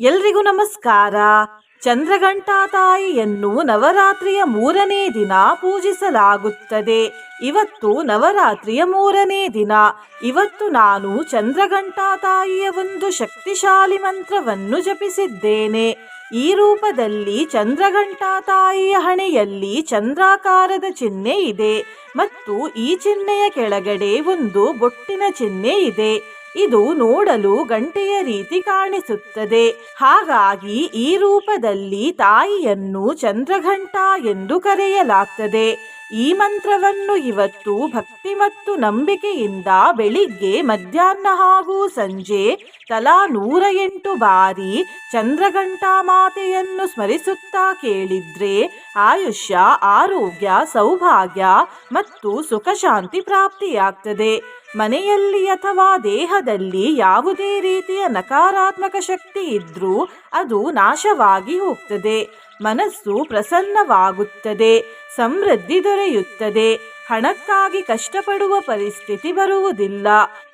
ಎಲ್ರಿಗೂ ನಮಸ್ಕಾರ. ಚಂದ್ರಘಂಟಾ ತಾಯಿಯನ್ನು ನವರಾತ್ರಿಯ ಮೂರನೇ ದಿನ ಪೂಜಿಸಲಾಗುತ್ತದೆ. ಇವತ್ತು ನವರಾತ್ರಿಯ ಮೂರನೇ ದಿನ. ಇವತ್ತು ನಾನು ಚಂದ್ರಘಂಟಾ ತಾಯಿಯ ಒಂದು ಶಕ್ತಿಶಾಲಿ ಮಂತ್ರವನ್ನು ಜಪಿಸಿದ್ದೇನೆ. ಈ ರೂಪದಲ್ಲಿ ಚಂದ್ರಘಂಟಾ ತಾಯಿಯ ಹಣೆಯಲ್ಲಿ ಚಂದ್ರಾಕಾರದ ಚಿಹ್ನೆ ಇದೆ. ಮತ್ತು ಈ ಚಿಹ್ನೆಯ ಕೆಳಗಡೆ ಒಂದು ಬೊಟ್ಟಿನ ಚಿಹ್ನೆ ಇದೆ. ಇದು ನೋಡಲು ಗಂಟೆಯ ರೀತಿ ಕಾಣಿಸುತ್ತದೆ. ಹಾಗಾಗಿ ಈ ರೂಪದಲ್ಲಿ ತಾಯಿಯನ್ನು ಚಂದ್ರಘಂಟ ಎಂದು ಕರೆಯಲಾಗ್ತದೆ. ಈ ಮಂತ್ರವನ್ನು ಇವತ್ತು ಭಕ್ತಿ ಮತ್ತು ನಂಬಿಕೆಯಿಂದ ಬೆಳಿಗ್ಗೆ ಮಧ್ಯಾಹ್ನ ಹಾಗೂ ಸಂಜೆ ತಲಾ ನೂರ ಎಂಟು ಬಾರಿ ಚಂದ್ರಘಂಟಾ ಮಾತೆಯನ್ನು ಸ್ಮರಿಸುತ್ತಾ ಕೇಳಿದ್ರೆ ಆಯುಷ್ಯ, ಆರೋಗ್ಯ, ಸೌಭಾಗ್ಯ ಮತ್ತು ಸುಖಶಾಂತಿ ಪ್ರಾಪ್ತಿಯಾಗ್ತದೆ. ಮನೆಯಲ್ಲಿ ಅಥವಾ ದೇಹದಲ್ಲಿ ಯಾವುದೇ ರೀತಿಯ ನಕಾರಾತ್ಮಕ ಶಕ್ತಿ ಇದ್ರೂ ಅದು ನಾಶವಾಗಿ ಹೋಗ್ತದೆ. ಮನಸ್ಸು ಪ್ರಸನ್ನವಾಗುತ್ತದೆ. ಸಮೃದ್ಧಿ ದೊರೆಯುತ್ತದೆ. ಹಣಕ್ಕಾಗಿ ಕಷ್ಟಪಡುವ ಪರಿಸ್ಥಿತಿ ಬರುವುದಿಲ್ಲ.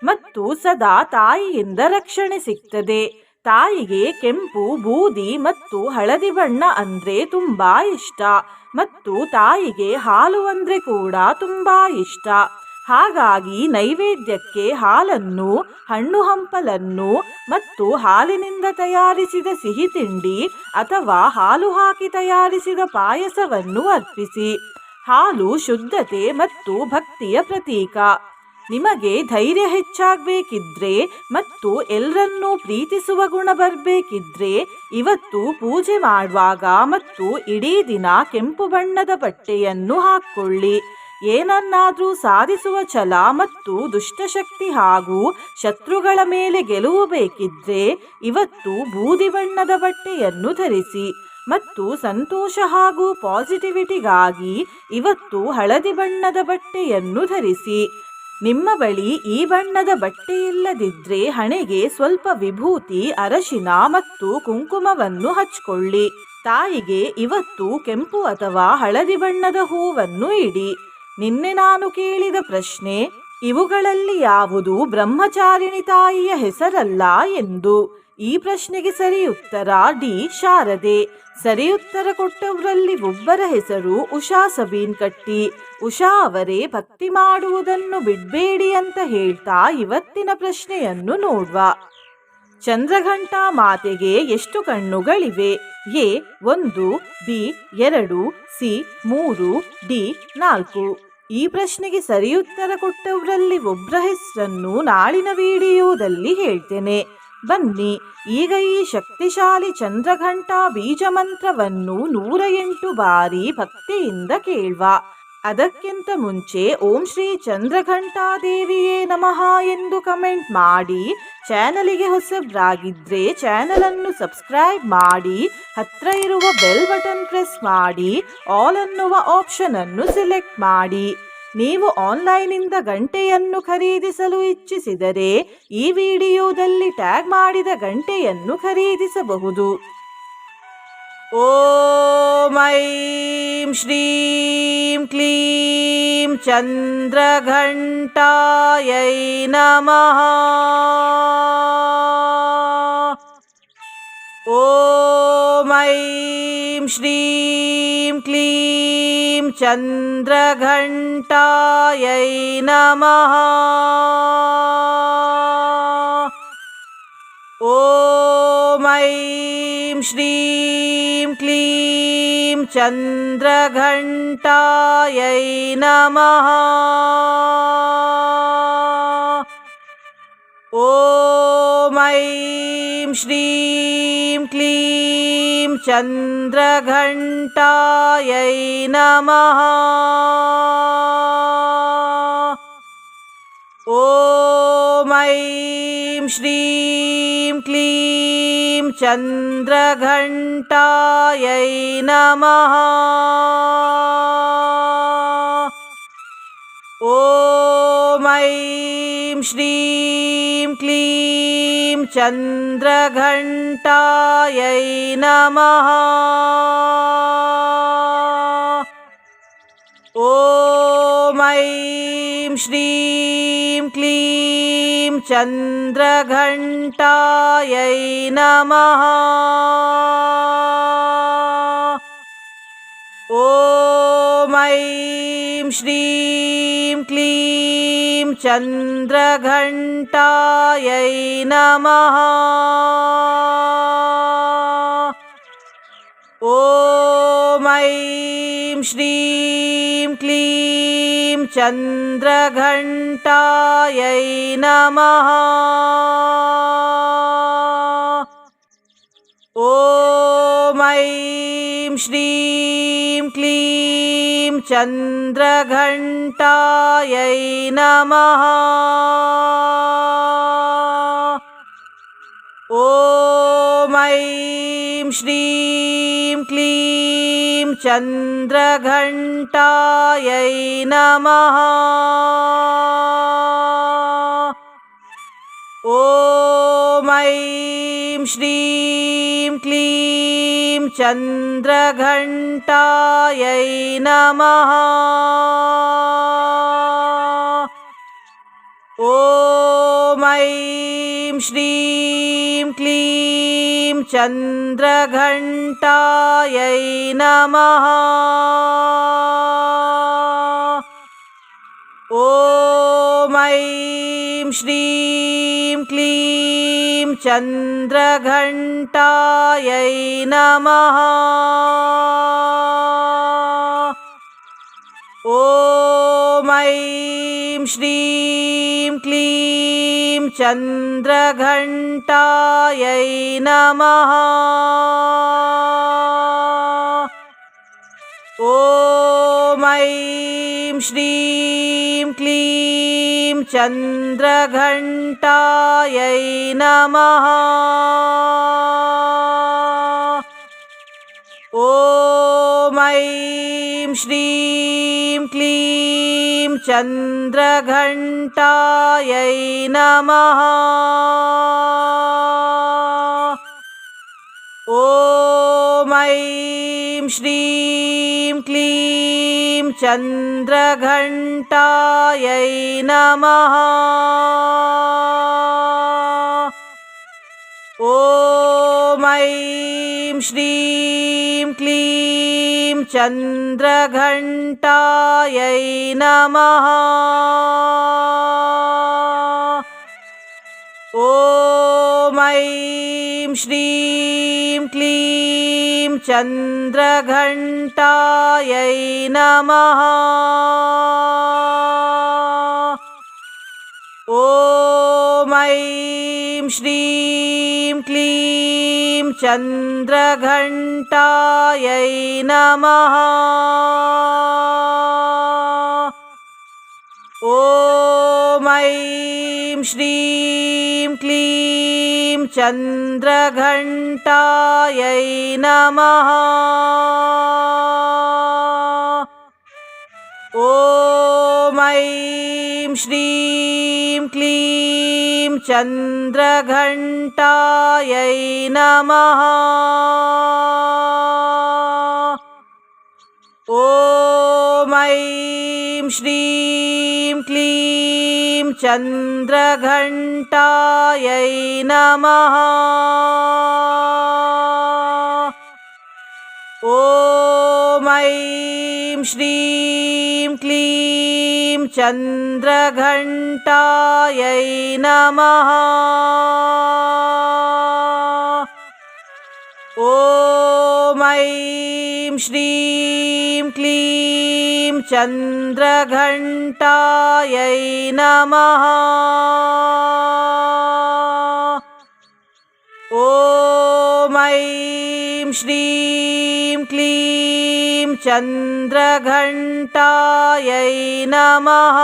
ಮತ್ತು ಸದಾ ತಾಯಿಯಿಂದ ರಕ್ಷಣೆ ಸಿಗ್ತದೆ. ತಾಯಿಗೆ ಕೆಂಪು, ಬೂದಿ ಮತ್ತು ಹಳದಿ ಬಣ್ಣ ಅಂದ್ರೆ ತುಂಬಾ ಇಷ್ಟ. ಮತ್ತು ತಾಯಿಗೆ ಹಾಲು ಅಂದ್ರೆ ಕೂಡ ತುಂಬಾ ಇಷ್ಟ. ಹಾಗಾಗಿ ನೈವೇದ್ಯಕ್ಕೆ ಹಾಲನ್ನು, ಹಣ್ಣು ಹಂಪಲನ್ನು ಮತ್ತು ಹಾಲಿನಿಂದ ತಯಾರಿಸಿದ ಸಿಹಿ ತಿಂಡಿ ಅಥವಾ ಹಾಲು ಹಾಕಿ ತಯಾರಿಸಿದ ಪಾಯಸವನ್ನು ಅರ್ಪಿಸಿ. ಹಾಲು ಶುದ್ಧತೆ ಮತ್ತು ಭಕ್ತಿಯ ಪ್ರತೀಕ. ನಿಮಗೆ ಧೈರ್ಯ ಹೆಚ್ಚಾಗಬೇಕಿದ್ರೆ ಮತ್ತು ಎಲ್ಲರನ್ನೂ ಪ್ರೀತಿಸುವ ಗುಣ ಬರಬೇಕಿದ್ರೆ ಇವತ್ತು ಪೂಜೆ ಮಾಡುವಾಗ ಮತ್ತು ಇಡೀ ದಿನ ಕೆಂಪು ಬಣ್ಣದ ಬಟ್ಟೆಯನ್ನು ಹಾಕ್ಕೊಳ್ಳಿ. ಏನನ್ನಾದರೂ ಸಾಧಿಸುವ ಛಲ ಮತ್ತು ದುಷ್ಟಶಕ್ತಿ ಹಾಗೂ ಶತ್ರುಗಳ ಮೇಲೆ ಗೆಲುವು ಬೇಕಿದ್ರೆ ಇವತ್ತು ಬೂದಿ ಬಣ್ಣದ ಬಟ್ಟೆಯನ್ನು ಧರಿಸಿ ಮತ್ತು ಸಂತೋಷ ಹಾಗೂ ಪಾಸಿಟಿವಿಟಿಗಾಗಿ ಇವತ್ತು ಹಳದಿ ಬಣ್ಣದ ಬಟ್ಟೆಯನ್ನು ಧರಿಸಿ. ನಿಮ್ಮ ಬಳಿ ಈ ಬಣ್ಣದ ಬಟ್ಟೆ ಇಲ್ಲದಿದ್ರೆ ಹಣೆಗೆ ಸ್ವಲ್ಪ ವಿಭೂತಿ, ಅರಶಿನ ಮತ್ತು ಕುಂಕುಮವನ್ನು ಹಚ್ಕೊಳ್ಳಿ. ತಾಯಿಗೆ ಇವತ್ತು ಕೆಂಪು ಅಥವಾ ಹಳದಿ ಬಣ್ಣದ ಹೂವನ್ನು ಇಡಿ. ನಿನ್ನೆ ನಾನು ಕೇಳಿದ ಪ್ರಶ್ನೆ, ಇವುಗಳಲ್ಲಿ ಯಾವುದು ಬ್ರಹ್ಮಚಾರಿಣಿ ತಾಯಿಯ ಹೆಸರಲ್ಲ ಎಂದು? ಈ ಪ್ರಶ್ನೆಗೆ ಸರಿ ಉತ್ತರ ಡಿ. ಶಾರದೆ. ಸರಿ ಉತ್ತರ ಕೊಟ್ಟವರಲ್ಲಿ ಒಬ್ಬರ ಹೆಸರು ಉಷಾ ಸಬೀನ್ ಕಟ್ಟಿ ಉಷಾ ಅವರೇ ಭಕ್ತಿ ಮಾಡುವುದನ್ನು ಬಿಡಬೇಡಿ ಅಂತ ಹೇಳ್ತಾ ಇವತ್ತಿನ ಪ್ರಶ್ನೆಯನ್ನು ನೋಡುವ. ಚಂದ್ರಘಂಟಾ ಮಾತೆಗೆ ಎಷ್ಟು ಕಣ್ಣುಗಳಿವೆ? ಎ, ಒಂದು, ಬಿ, ಎರಡು, ಸಿ, ಮೂರು, ಡಿ, ನಾಲ್ಕು. ಈ ಪ್ರಶ್ನೆಗೆ ಸರಿ ಉತ್ತರ ಕೊಟ್ಟವರಲ್ಲಿ ಒಬ್ಬರ ಹೆಸರನ್ನು ನಾಳಿನ ವಿಡಿಯೋದಲ್ಲಿ ಹೇಳ್ತೇನೆ. ಬನ್ನಿ, ಈಗ ಈ ಶಕ್ತಿಶಾಲಿ ಚಂದ್ರಘಂಟಾ ಬೀಜ ಮಂತ್ರವನ್ನು ನೂರ ಎಂಟು ಬಾರಿ ಭಕ್ತಿಯಿಂದ ಕೇಳುವ. ಅದಕ್ಕಿಂತ ಮುಂಚೆ ಓಂ ಶ್ರೀ ಚಂದ್ರಘಂಟಾ ದೇವಿಯೇ ನಮಃ ಎಂದು ಕಮೆಂಟ್ ಮಾಡಿ, ಚಾನಲಿಗೆ ಹೊಸಬ್ರಾಗಿದ್ರೆ ಚಾನಲ್ ಅನ್ನು ಸಬ್ಸ್ಕ್ರೈಬ್ ಮಾಡಿ, ಹತ್ರ ಇರುವ ಬೆಲ್ ಬಟನ್ ಪ್ರೆಸ್ ಮಾಡಿ, ಆಲ್ ಅನ್ನುವ ಆಪ್ಷನ್ ಅನ್ನು ಸೆಲೆಕ್ಟ್ ಮಾಡಿ. ನೀವು ಆನ್ಲೈನಿಂದ ಗಂಟೆಯನ್ನು ಖರೀದಿಸಲು ಇಚ್ಛಿಸಿದರೆ ಈ ವಿಡಿಯೋದಲ್ಲಿ ಟ್ಯಾಗ್ ಮಾಡಿದ ಗಂಟೆಯನ್ನು ಖರೀದಿಸಬಹುದು. ॐ श्रीं क्लीं चन्द्रघण्टायै नमः। ॐ मैं श्रीं क्लीं चन्द्रघण्टायै नमः। ॐ मैं श्रीं क्लीं चन्द्रघण्टायै नमः। ॐ मैं श्रीं क्लीं चन्द्रघण्टायै नमः। ॐ ऐं श्रीं क्लीं चन्द्रघण्टायै नमः। ॐ ऐं श्रीं क्लीं चन्द्रघण्टायै नमः। ॐ ऐं श्रीं क्लीं चन्द्रघण्टायै नमः। ॐ ऐं श्रीं क्लीं चन्द्रघण्टायै नमः ॐ श्रीं क्लीं चन्द्रघण्टायै नमः। ॐ ऐं श्रीं क्लीं चन्द्रघण्टायै नमः ॐ श्रीं क्लीं चन्द्रघण्टायै नमः। ॐ ऐं श्रीं क्लीं चन्द्रघण्टायै नमः। ॐ ऐं श्रीं क्लीं चन्द्रघण्टायै नमः। ॐ ऐं श्रीं क्लीं चन्द्रघण्टायै नमः ॐ ऐं श्रीं क्लीं चन्द्रघण्टायै नमः। ॐ ऐं श्रीं क्लीं चन्द्रघण्टायै नमः। ॐ ऐं श्रीं क्लीं चन्द्रघण्टायै नमः। ॐ ऐं श्रीं क्लीं चन्द्रघण्टायै नमः। ॐ श्रीं क्लीं चन्द्रघण्टायै नमः। ॐ ऐं श्रीं क्लीं चन्द्रघण्टायै नमः। ॐ ऐं श्रीं क्लीं चन्द्रघण्टायै नमः। ॐ ऐं श्रीं क्लीं चन्द्रघण्टायै नमः। ॐ ऐं श्रीं क्लीं चन्द्रघण्टायै नमः। ॐ ऐं श्रीं क्लीं चन्द्रघण्टायै नमः। ॐ ऐं श्रीं क्लीं चन्द्रघण्टायै नमः। ॐ ऐं श्रीं क्लीं चन्द्रघण्टायै नमः ॐ श्रीं क्लीं चन्द्रघण्टायै नमः।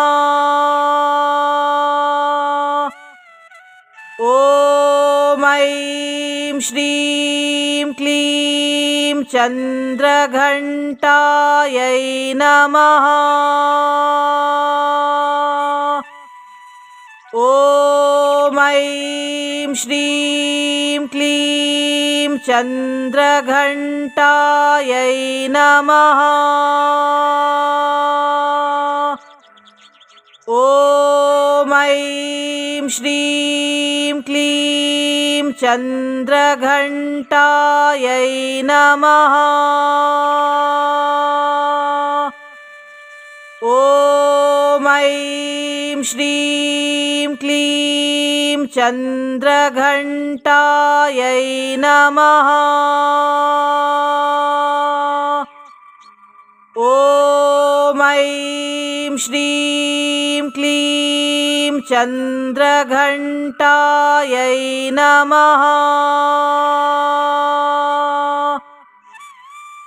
ॐ ऐं श्रीं क्लीं चन्द्रघण्टायै नमः ॐ ऐं श्रीं क्लीं चन्द्रघण्टायै नमः। ॐ ऐं श्रीं क्लीं चन्द्रघण्टायै नमः ॐ ऐं श्रीं क्लीं चन्द्रघण्टायै नमः ॐ ऐं श्रीं क्लीं चन्द्रघण्टायै नमः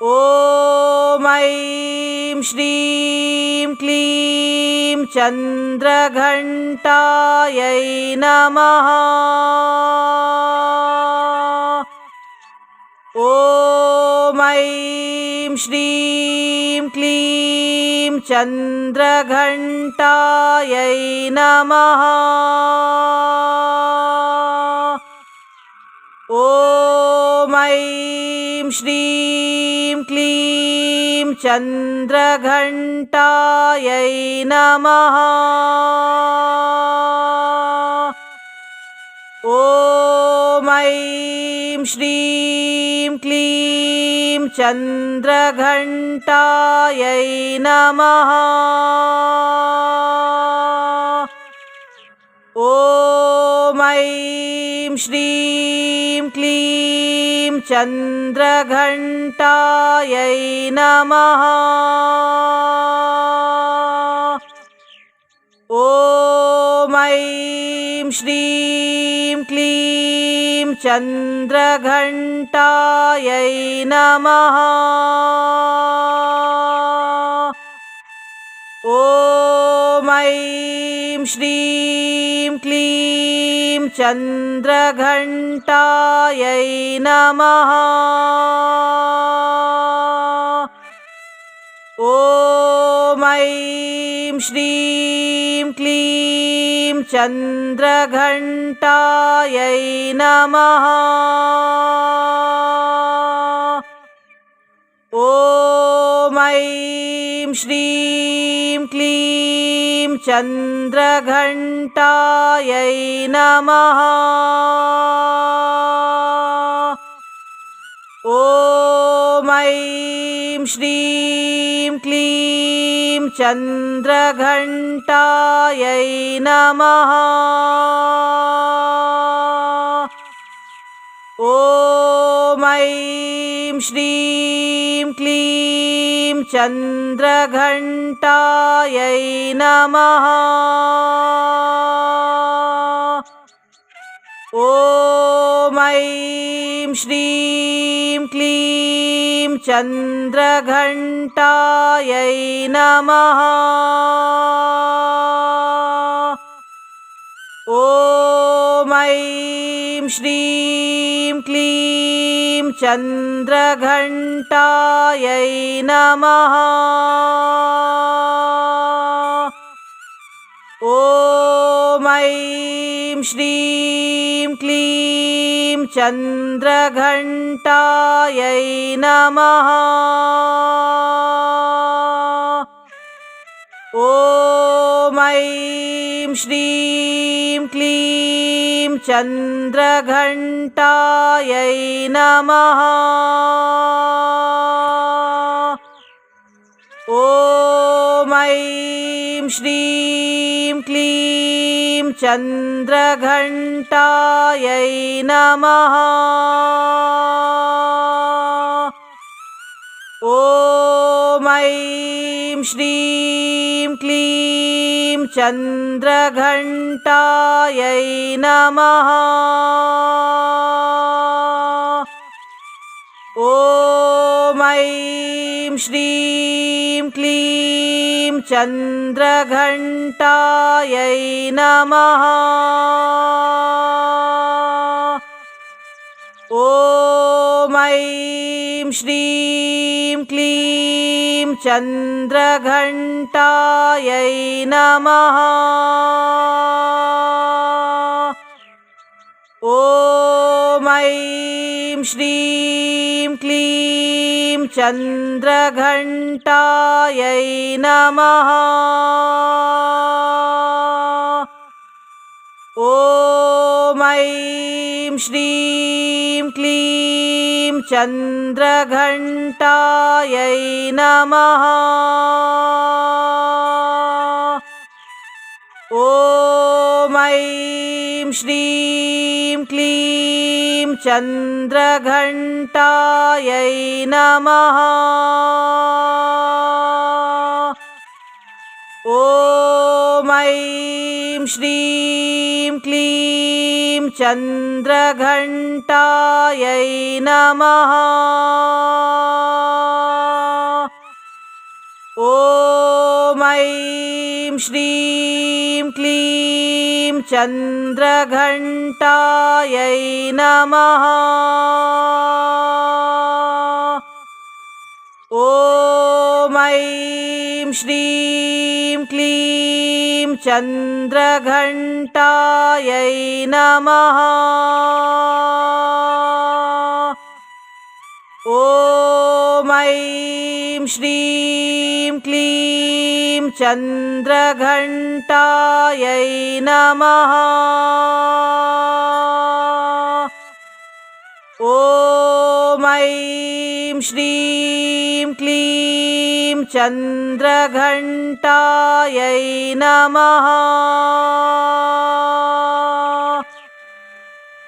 ॐ श्रीं क्लीं चन्द्रघण्टायै नमः। ॐ ऐं श्रीं क्लीं चन्द्रघण्टायै नमः ॐ श्रीं क्लीं चन्द्रघण्टायै नमः ॐ ऐं श्रीं क्लीं चन्द्रघण्टायै नमः ॐ ऐं श्रीं क्लीं चन्द्रघण्टायै नमः। ॐ ऐं श्रीं क्लीं चन्द्रघण्टायै नमः ॐ ऐं श्रीं क्लीं चन्द्रघण्टायै नमः। ॐ ऐं श्रीं क्लीं चन्द्रघण्टायै नमः ॐ ऐं श्रीं क्लीं चन्द्रघण्टायै नमः। ॐ ऐं श्रीं क्लीं चन्द्रघण्टायै नमः। ॐ ऐं श्रीं क्लीं चन्द्रघण्टायै नमः। ऐं श्रीं क्लीं चन्द्रघण्टायै नमः ॐ ऐं श्रीं क्लीं चन्द्रघण्टायै नमः। ॐ ऐं श्रीं क्लीं चन्द्रघण्टायै नमः। ॐ ऐं श्रीं क्लीं चन्द्रघण्टायै नमः। ॐ ऐं श्रीं क्लीं चन्द्रघण्टायै नमः। ॐ ऐं श्रीं क्लीं चन्द्रघण्टायै नमः। ॐ ऐं श्रीं क्लीं चन्द्रघण्टायै नमः। ॐ ऐं श्रीं क्लीं चन्द्रघण्टायै नमः। ॐ ऐं श्रीं क्लीं चन्द्रघण्टायै नमः। ॐ ऐं श्रीं क्लीं चन्द्रघण्टायै नमः। ॐ ऐं श्रीं क्लीं चन्द्रघण्टायै नमः। ॐ ऐं श्रीं क्लीं चन्द्रघण्टायै नमः। ऐं श्रीं क्लीं चन्द्रघण्टायै नमः ॐ श्रीं क्लीं चन्द्रघण्टायै नमः। ॐ ऐं श्रीं क्लीं चन्द्रघण्टायै नमः। ॐ ऐं श्रीं क्लीं चन्द्रघण्टायै नमः।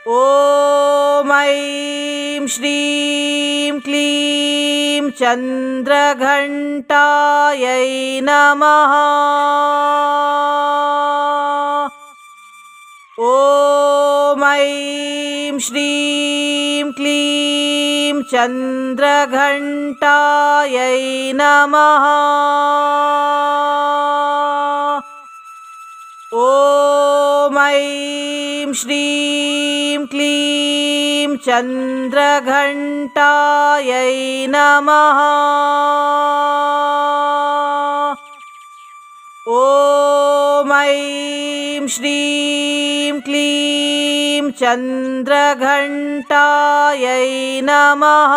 ॐ ऐं श्रीं क्लीं चन्द्रघण्टायै नमः ॐ ऐं श्रीं क्लीं चन्द्रघण्टायै नमः। ॐ ऐं श्रीं क्लीं चन्द्रघण्टायै नमः ॐ ऐं श्रीं क्लीं चन्द्रघण्टायै नमः।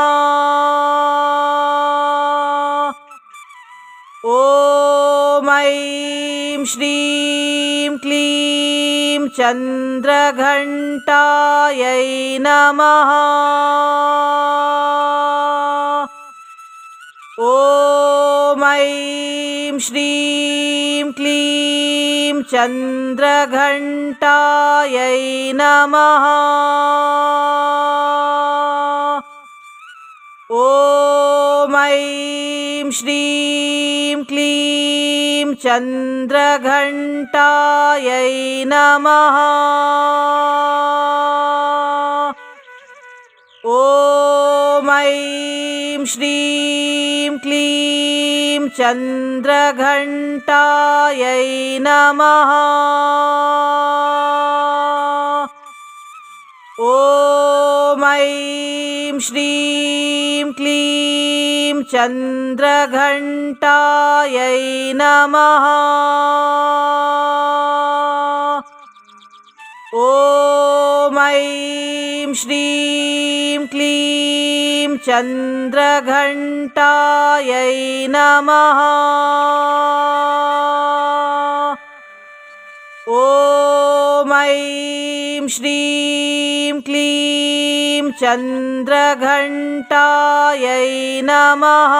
ॐ ऐं श्रीं क्लीं चन्द्रघण्टायै नमः ॐ ऐं श्रीं क्लीं चन्द्रघण्टायै नमः। ॐ ऐं श्रीं क्लीं चन्द्रघण्टायै नमः। ॐ ऐं श्रीं क्लीं चन्द्रघण्टायै नमः। ॐ ऐं श्रीं क्लीं चन्द्रघण्टायै नमः ॐ श्रीं क्लीं चन्द्रघण्टायै नमः। ॐ ऐं श्रीं क्लीं चन्द्रघण्टायै नमः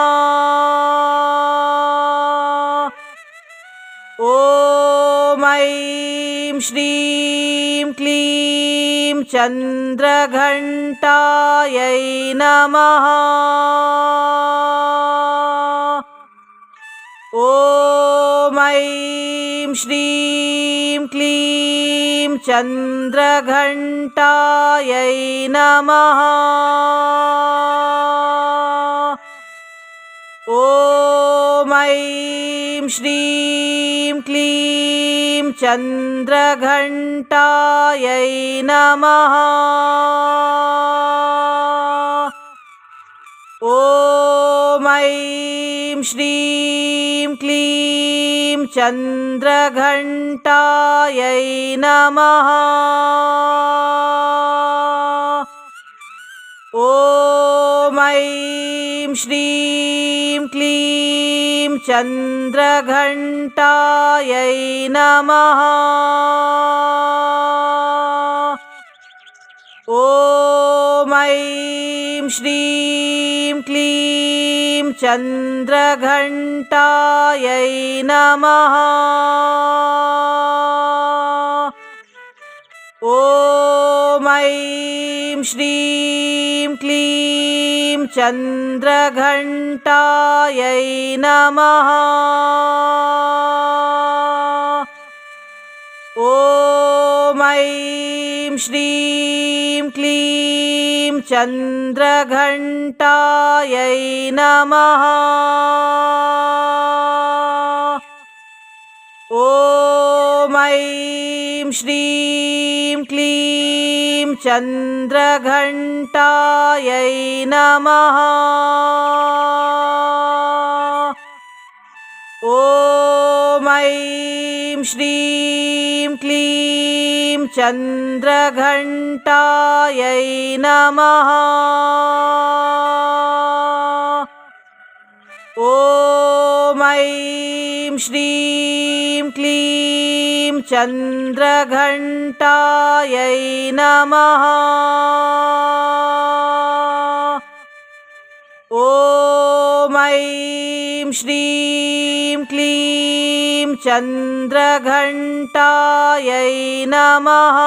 ॐ ऐं श्रीं क्लीं चन्द्रघण्टायै नमः। ॐ ऐं श्रीं क्लीं चन्द्रघण्टायै नमः ॐ ऐं श्रीं क्लीं चन्द्रघण्टायै नमः। ॐ ऐं श्रीं क्लीं चन्द्रघण्टायै नमः। ॐ ऐं श्रीं क्लीं चन्द्रघण्टायै नमः। ॐ ऐं श्रीं क्लीं चन्द्रघण्टायै नमः ॐ श्रीं क्लीं चन्द्रघण्टायै नमः। ॐ ऐं श्रीं क्लीं चन्द्रघण्टायै नमः। ॐ ऐं श्रीं क्लीं चन्द्रघण्टायै नमः। ॐ ऐं श्रीं क्लीं चन्द्रघण्टायै नमः ॐ श्रीं क्लीं चन्द्रघण्टायै नमः। ॐ ऐं श्रीं क्लीं चन्द्रघण्टायै नमः।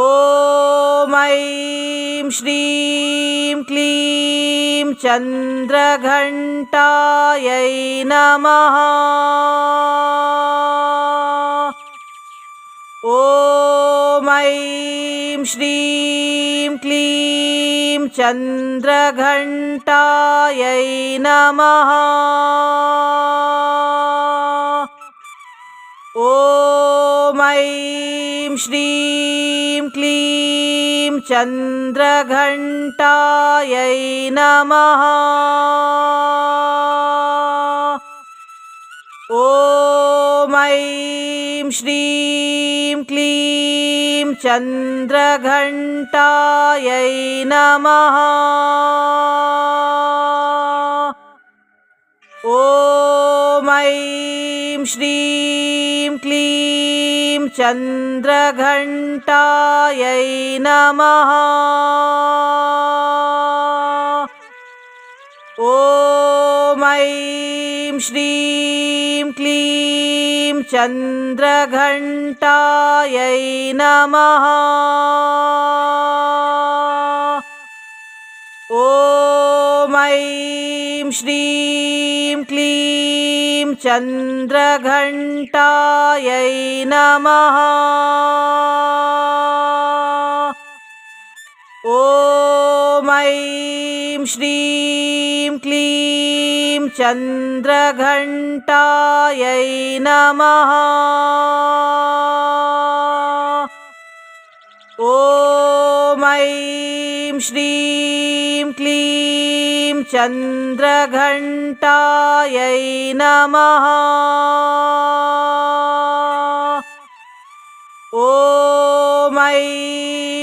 ॐ ऐं श्रीं क्लीं चन्द्रघण्टायै नमः। ॐ ऐं श्रीं क्लीं चन्द्रघण्टायै नमः ॐ ऐं श्रीं क्लीं चन्द्रघण्टायै नमः ॐ ऐं श्रीं क्लीं चन्द्रघण्टायै नमः ॐ ऐं श्रीं क्लीं चन्द्रघण्टायै नमः। ॐ ऐं श्रीं क्लीं चन्द्रघण्टायै नमः ॐ ऐं श्रीं क्लीं चन्द्रघण्टायै नमः। ॐ ऐं श्रीं क्लीं चन्द्रघण्टायै नमः। ॐ ऐं श्रीं क्लीं चन्द्रघण्टायै नमः।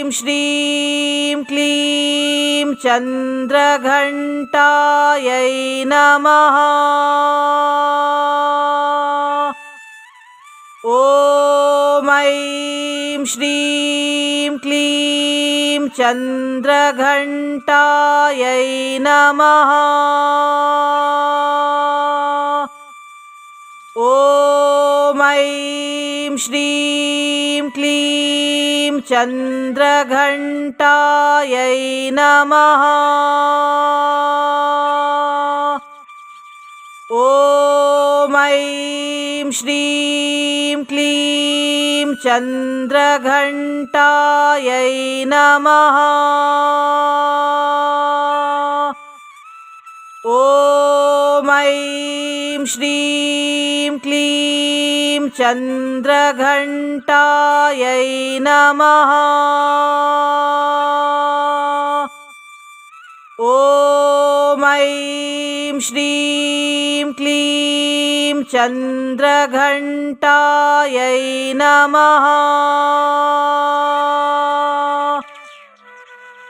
ऐं श्रीं क्लीं चन्द्रघण्टायै नमः ॐ श्रीं क्लीं चन्द्रघण्टायै नमः। ॐ ऐं श्रीं क्लीं चन्द्रघण्टायै नमः। ॐ ऐं श्रीं क्लीं चन्द्रघण्टायै नमः। ॐ ऐं श्रीं क्लीं चन्द्रघण्टायै नमः ॐ ऐं श्रीं क्लीं चन्द्रघण्टायै नमः।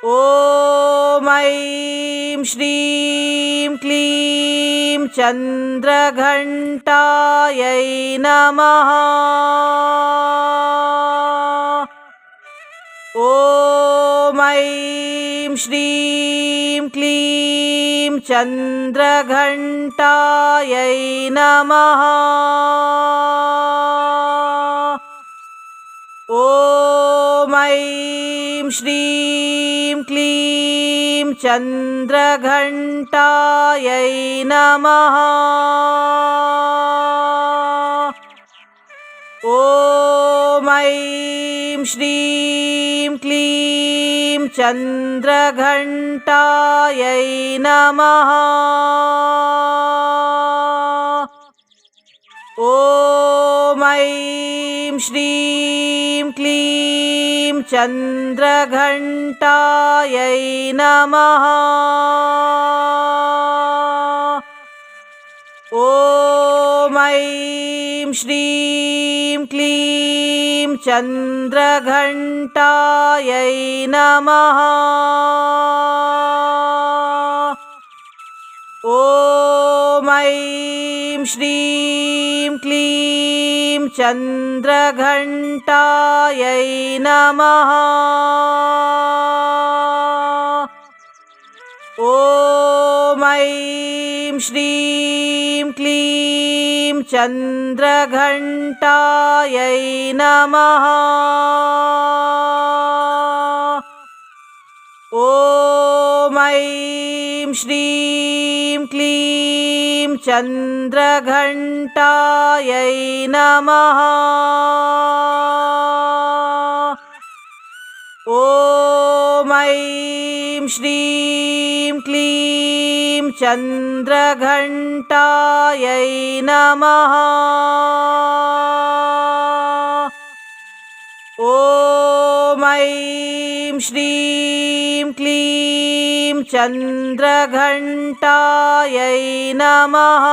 ॐ ऐं श्रीं क्लीं चन्द्रघण्टायै नमः। ॐ ऐं श्रीं क्लीं चन्द्रघण्टायै नमः। ॐ ऐं श्रीं क्लीं चन्द्रघण्टायै नमः ॐ श्रीं क्लीं चन्द्रघण्टायै नमः। ॐ ऐं श्रीं क्लीं चन्द्रघण्टायै नमः ॐ ऐं श्रीं क्लीं चन्द्रघण्टायै नमः। ॐ ऐं श्रीं क्लीं चन्द्रघण्टायै नमः। ॐ ऐं श्रीं क्लीं चन्द्रघण्टायै नमः। ॐ श्रीं क्लीं चन्द्रघण्टायै नमः ॐ श्रीं क्लीं चन्द्रघण्टायै नमः। ॐ ऐं श्रीं क्लीं चन्द्रघण्टायै नमः